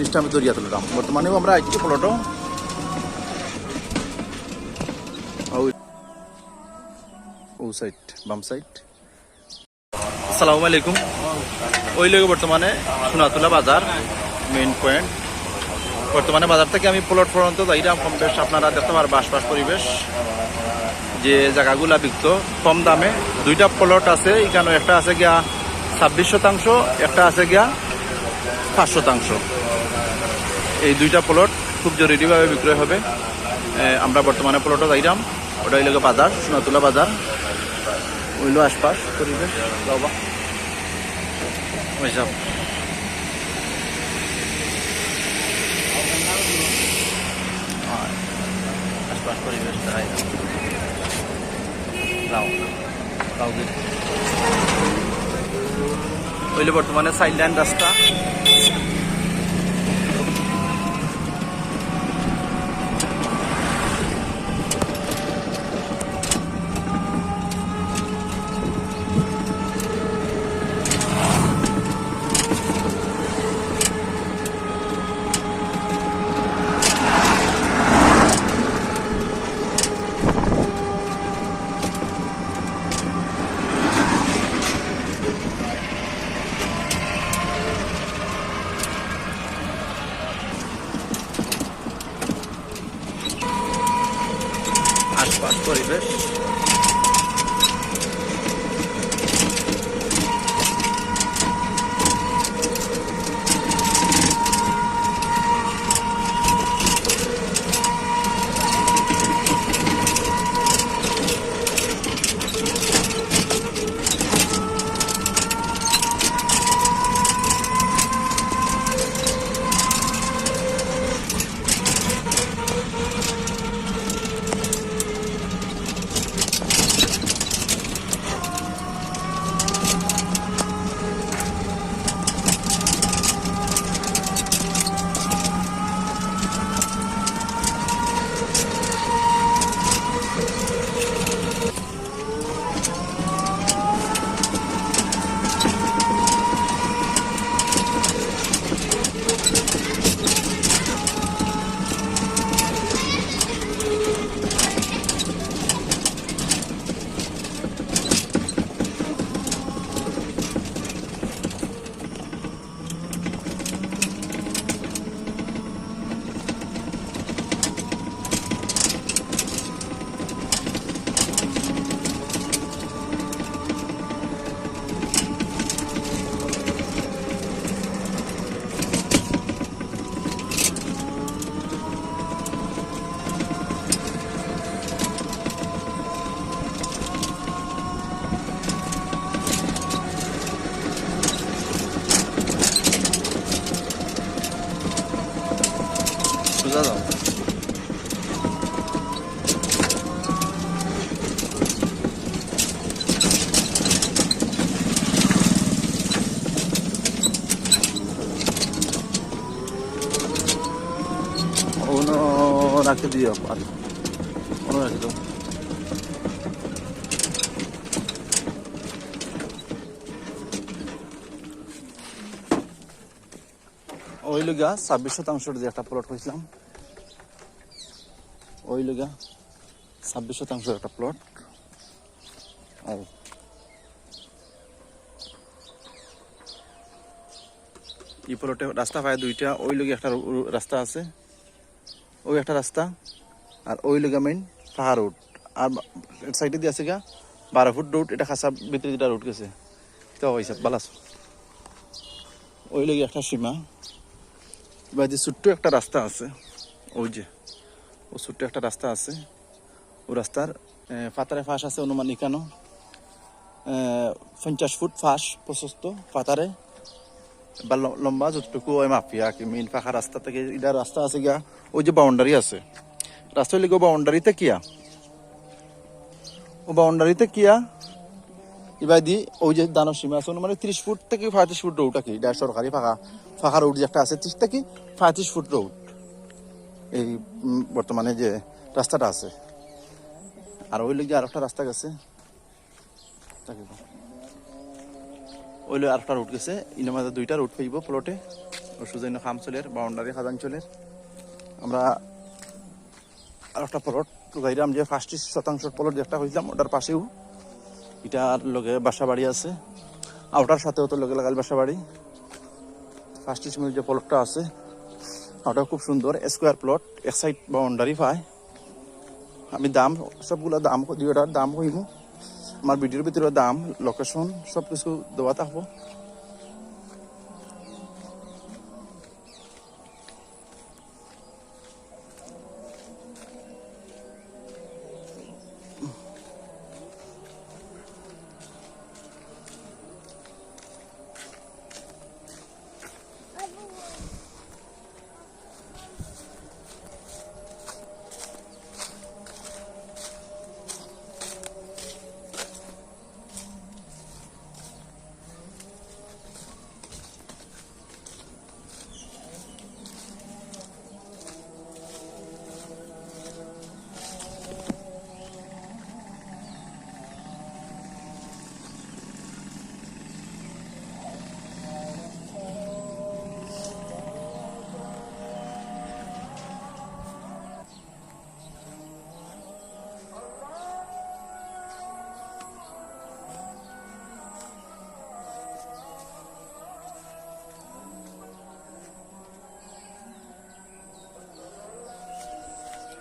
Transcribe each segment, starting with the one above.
জিনিসটা আমি দরিয়া তুললাম। বর্তমানেও আমরা আইছি প্লটও ও বাম আসসালামু আলাইকুম। ওই লোক বর্তমানে সোনাতুলা বাজার মেইন পয়েন্ট বর্তমানে বাজার থেকে আমি প্লট পর্যন্ত যাইলাম কম বেশ আপনারা দেখতে পারবেন আশপাশ পরিবেশ। যে জায়গাগুলা বিকত, কম দামে। দুইটা প্লট আছে, এখানে একটা আছে গিয়া ছাব্বিশ শতাংশ, একটা আছে গিয়া পাঁচ শতাংশ। এই দুইটা প্লট খুব জরুরিভাবে বিক্রয় হবে। আমরা বর্তমানে প্লটও যাইলাম ওটা হইল বাজার, সোনাতুলা বাজার। ওইল আশপাশ পরিবেশ। পরিবেশ বর্তমানে সাইড লাইন রাস্তা। রাখতে দিও আর অন্য রাখতে দাও ওই লগা ছাব্বিশ শতাংশের যে একটা প্লট হয়েছিলাম ওই লগা ছাব্বিশ শতাংশের একটা প্লট আর এই প্লটে রাস্তা পায় দুইটা, ওই লগে একটা রাস্তা আছে। ওই একটা রাস্তা, আর ওই লগা মেইন পাহাড় রোড আর সাইডে দিয়ে আছে গা বারো ফুট রোড এটা খাসা ভিতরে যেটা রোড গেছে। তো হয়েছে বালাস। ওই লগে একটা সীমা। এবার যে ছোট্ট একটা রাস্তা আছে, ওই যে, ও ছোট্ট একটা রাস্তা আছে, ও রাস্তার পাতারে ফাঁস আছে অনুমান ইকানো পঞ্চাশ ফুট ফাঁস প্রশস্ত পাতারে। বা লম্বা যতটুকু ওই মাফিয়া কি মেইন পাখা রাস্তা থেকে এটা রাস্তা আছে গিয়া, ওই যে বাউন্ডারি আছে। রাস্তা হইলে বাউন্ডারিতে কিয়া? ও বাউন্ডারিতে কিয়া? এবার দি, ওই যে দানব সীমা আছে মানে ত্রিশ ফুট থেকে পঁয়ত্রিশ ফুট রোড আর কি এটা সরকারি ফাঁকা ফাঁকা রোড যে একটা আছে, ত্রিশ থেকে পঁয়ত্রিশ ফুট রোড। এই বর্তমানে যে রাস্তাটা আছে। আর ওই লোক আর একটা রাস্তা গেছে। তাকে কও। ওই লোক আর একটা রুট গেছে। ইনের মাঝে দুইটা রুট পাইব প্লটে ওষুধ খামচলের বাউন্ডারি খাজাঞ্চলের আমরা আর একটা প্লট গাইরাম যে ফার্স্ট শতাংশ প্লট যেটা হয়েছিলাম ওটার পাশেও। এটার লগে বাসা বাড়ি আছে। আর ওটার সাথেও তো লগে লাগাল বাসা বাড়ি ফার্স্ট মিল যে প্লটটা আছে, ওটাও খুব সুন্দর স্কোয়ার প্লট এক সাইড বাউন্ডারি পায়। আমি দাম, সবগুলো দাম, দুইটার দাম কইম আমার ভিডিওর ভিতরে দাম লোকেশন সব কিছু দেওয়া থাকব।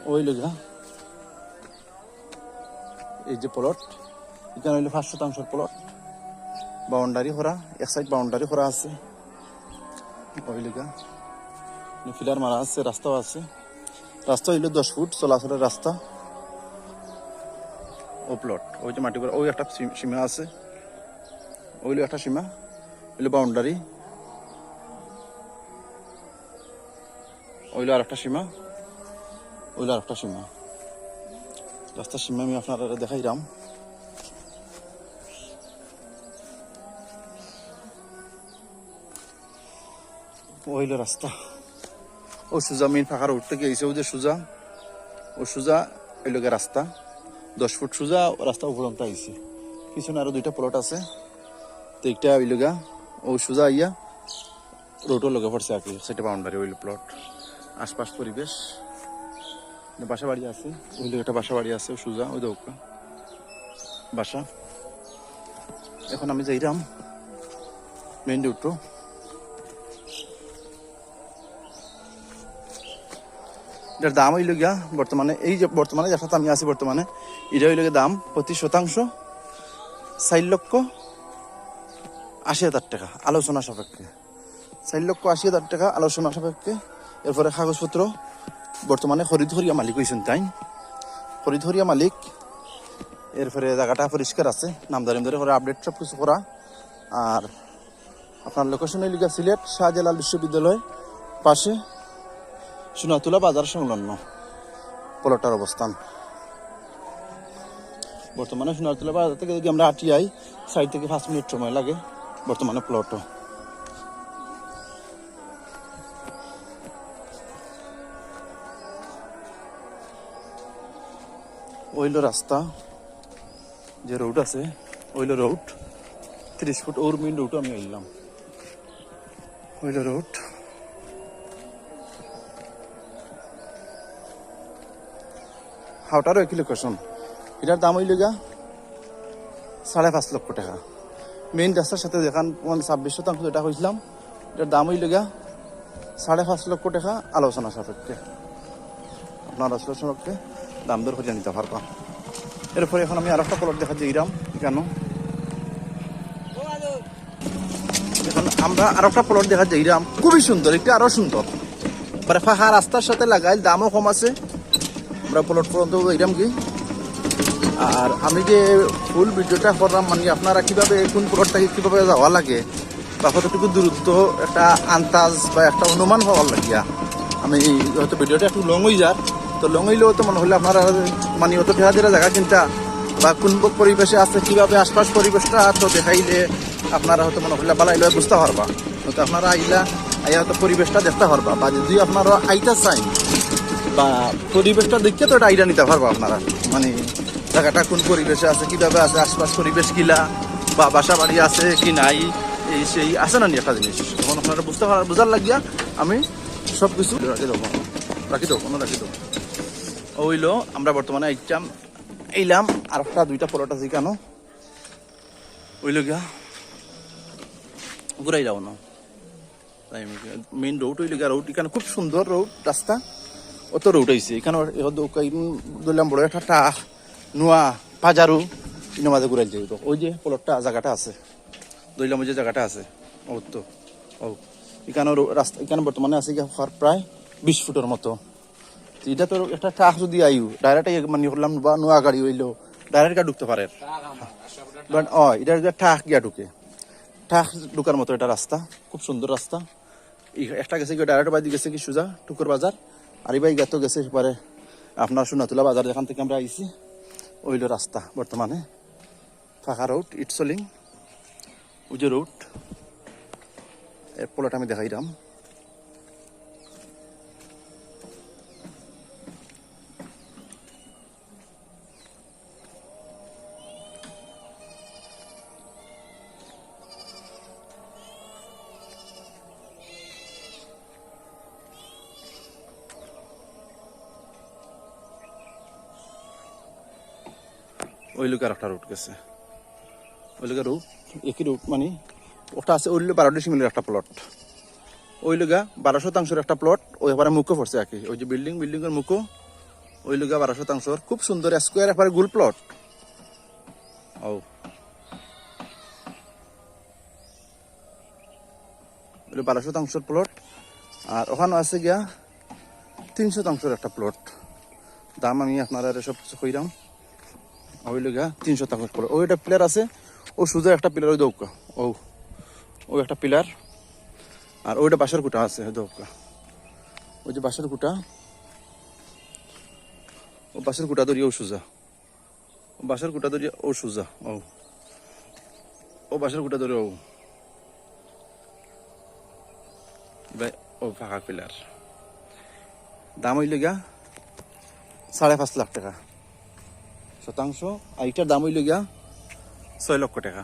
ওই লেগা। এই যে প্লট এখানে হইল পাঁচ শতাংশের প্লট বাউন্ডারি করা এক সাইড বাউন্ডারি করা আছে। ওই লেগা। ফিলার মারা আছে, রাস্তাও আছে। রাস্তা হইল দশ ফুট, চলাচলের রাস্তা। ও প্লট ওই যে মাটি ওই একটা সীমা আছে। ওইলো একটা সীমা, ওইলো বাউন্ডারি ওইলো আর একটা সীমা। ওইলো একটা সীমা রাস্তার সীমা আমি আপনারা দেখাইলাম ওইলো রাস্তা। ও সুজা মেন ফাঁকার উঠতে গিয়েছে ও যে সুজা, ও সুজা ওইলোকে রাস্তা। দশ ফুট সুজা রাস্তা উপরন্ত আইছে। পিছনে আরও দুইটা প্লট আছে। তো একটা ওইলোগা ও সুজা আইয়া রোডও লগে পড়ছে আর কি, সেটা বাউন্ডারি ওইল প্লট আশপাশ পরিবেশ। বাসা বাড়ি আছে। ওই একটা বাসা বাড়ি আছে, সুজা, ওই দৌকা বাসা। এখন আমি যাইরাম মেইন রুটটো এটার দাম হইল গিয়া বর্তমানে, এই যে বর্তমানে যার সাথে আমি আছি বর্তমানে, এটা হইল গিয়া দাম প্রতি শতাংশ, চার লক্ষ আশি হাজার টাকা, আলোচনা সাপেক্ষে। চার লক্ষ আশি হাজার টাকা, আলোচনা সাপেক্ষে। এরপরে কাগজপত্র বর্তমানে হরিধরিয়া মালিক হয়েছেন তাই। হরিধরিয়া মালিক, এরপরে জায়গাটা পরিষ্কার আছে, নামদারিম ধরে করে আপডেট সব কিছু করা। আর আপনার লোকেশন লিখা সিলেট শাহজালাল বিশ্ববিদ্যালয় পাশে সোনাতুলা বাজার সংলগ্ন প্লটার অবস্থান। বর্তমানে সোনাতুলা বাজার থেকে যদি আমরা হাঁটি আই সাইড থেকে পাঁচ মিনিট সময় লাগে বর্তমানে প্লটও। ওইলো রাস্তা, যে রোড আছে, ওইলো রোড তিরিশ ফুট ওর মেন রোড আমি এলাম। ওইলো রোড হাওটারও একই লোকেশন এটার দাম হইল গা সাড়ে পাঁচ লক্ষ টাকা। মেইন রাস্তার সাথে যেখান মানে ছাব্বিশ শতাংশ যেটা হয়েছিলাম এটার দাম হইল গা সাড়ে পাঁচ লক্ষ টাকা, আলোচনা সাপেক্ষে। আপনার আলোচনা সাপেক্ষে। দাম দর করে নিতে পারবা এরপরে এখন আমি আর একটা প্লট দেখা দিলাম, কেন? এখন আমরা আর একটা প্লট দেখা দিলাম। খুবই সুন্দর এটা আরও সুন্দর। মানে ফাঁকা রাস্তার সাথে লাগাই দামও কম আছে। আমরা প্লট পর্যন্ত এরম কি? আর আমি যে ফুল ভিডিওটা করলাম মানে আপনারা কীভাবে, কোন প্লটটাকে কীভাবে যাওয়া লাগে, বা কতটুকু দূরত্ব, একটা আন্তাজ বা একটা অনুমান হওয়ার লাগিয়া। আমি হয়তো ভিডিওটা একটু লং হয়ে যার তো লং হইলেও তো মনে হলে আপনারা মানে অত দিরা জায়গা চিন্তা বা কোন পরিবেশে আছে, কীভাবে আশপাশ পরিবেশটা তো দেখাইলে আপনারা হয়তো মনে হলে বালাইলে বুঝতে পারবা। হয়তো আপনারা আইলা, আইয়া হয়তো পরিবেশটা দেখতে পারবা বা যদি আপনারা আইতা চাই বা পরিবেশটা দেখে তো এটা আইডিয়া নিতে পারব আপনারা। মানে জায়গাটা কোন পরিবেশে আছে, কীভাবে আছে, আশপাশ পরিবেশ কিলা বা বাসা বাড়ি আছে কি নাই, এই সেই আছে না নি একটা জিনিস? তখন আপনারা বুঝতে পারার বোঝার লাগিয়া আমি সব কিছু রাখি দেবো রাখি দেবো রাখি দেবো ওইলো আমরা বর্তমানে এইটাম এইলাম আর একটা দুইটা পরোটা শিখানো ওইলো গিয়া, ঘুরাই যাও না। মেইন রোড হইলে গিয়া রোড এখানে খুব সুন্দর রোড রাস্তা। অত রোড হয়েছে এখানে ধরলাম বড় একটা টাহ নোয়া, পাজারু ইনো মাঝে ঘুরাই যাই ওই যে পলটটা, জায়গাটা আছে। ধরলাম ওই যে জায়গাটা আছে ও তো ও এখানে রাস্তা, এখানে বর্তমানে আছে গিয়া প্রায় বিশ ফুটের মতো। তো এটা তো একটা টাহ যদি আইউ ডাইরেক্ট মানে করলাম বা নোয়া গাড়ি হইল ডাইরেক্ট গা ঢুকতে পারে। বাট ও এটা যে ঠাক গিয়া ঢুকে। ঠাক ঢুকার মতো এটা রাস্তা, খুব সুন্দর রাস্তা। একটা গেছে কি ডাইরেক্ট বাদি গেছে কি সুজা, টুকুর বাজার। আর এই বাই তো গেছে এবারে আপনার সোনাতুলা বাজার যেখান থেকে আমরা আইছি, ওইলো রাস্তা বর্তমানে। ফাঁকা রোড ইট চলিং ওই রোডের পোলাটা আমি দেখাইলাম ওই লোক একটা রুট গেছে। ওই লোকের রুট একই রুট মানে ওটা আছে ওই বারো ডিসিমিলের একটা প্লট ওই লোকা বারো শতাংশের একটা প্লট ওই এবারে মুখো পড়ছে আর কি ওই যে বিল্ডিং বিল্ডিং এর মুখো ওই লোকা বারো শতাংশর খুব সুন্দর স্কোয়ার একবারে গোল প্লট ও। বারো শতাংশের প্লট আর ওখানে আছে গিয়া তিন শতাংশের একটা প্লট দাম আমি আপনারা সব কিছু কইরাম। ওই লগা তিনশো টাকা পড়ে ওই একটা প্লেয়ার আছে, ও সুজা একটা প্লেয়ার ওই দৌকা। ও ওই একটা প্লেয়ার আর ওইটা বাসার কুটা আছে দৌকা। ওই যে বাসার কুটা ও বাসার কুটা ধরিয়ে ও সুজা। ও বাসার কুটা ধরিয়ে ও সুজা, ও। ও বাসার কুটা ধরে ও। বে- ও ফাঁকা প্লেয়ার দাম হইলে গা সাড়ে পাঁচ লাখ টাকা। শতাংশ, আর এটার দাম হইল গিয়া ছয় লক্ষ টাকা।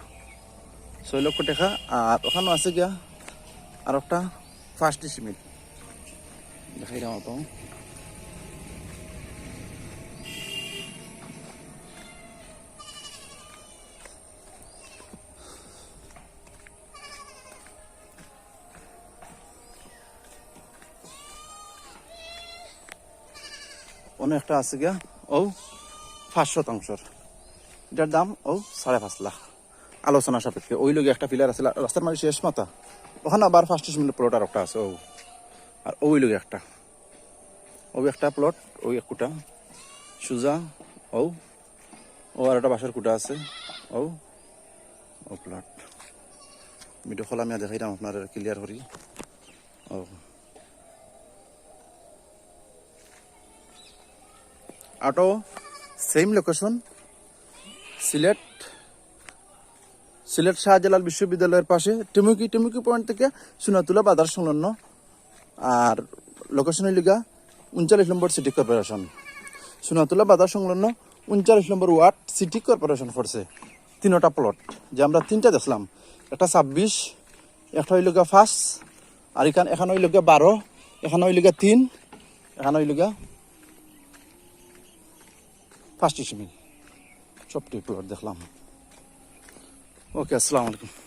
ছয় লক্ষ টাকা, আর ওখানে আছে গিয়া আর একটা ফার্স্ট ডিসিমিল দেখাই দাম তো অনেক একটা আছে গিয়া। ও পাঁচ শতাংশর এটার দাম ও সাড়ে পাঁচ লাখ। আলোচনা সাপেক্ষে। ওই লোক একটা পিলার আছে রাস্তার মানে শেষ মাথা ওখানে আবার ফার্স্ট মিনিট প্লট আর একটা আছে ও আর ওই লোক একটা। ও একটা প্লট ওই এক কুটা। সুজা ও ও আর একটা বাসার কুটা আছে ও ও প্লট ভিডিও খোলা আমি দেখাইলাম আপনার ক্লিয়ার করি ও আটো সেম লোকেশন সিলেট সিলেট শাহজালাল বিশ্ববিদ্যালয়ের পাশে। টিমুকি টিমুকি পয়েন্ট থেকে সোনাতুলা বাজার সংলগ্ন। আর লোকেশন লিগা উনচাল্লিশ নম্বর সিটি কর্পোরেশন সোনাতুলা বাজার সংলগ্ন উনচাল্লিশ নম্বর ওয়ার্ড সিটি কর্পোরেশন পড়ছে। তিনটা প্লট যে আমরা তিনটা দেখলাম। একটা ছাব্বিশ, একটা হইল ফার্স্ট আর এখানে এখানে হইল বারো, এখানে হইল তিন, এখানে হইল ফার্স্ট ডিসিমিল সবটি প্লট দেখলাম ওকে আসসালামু আলাইকুম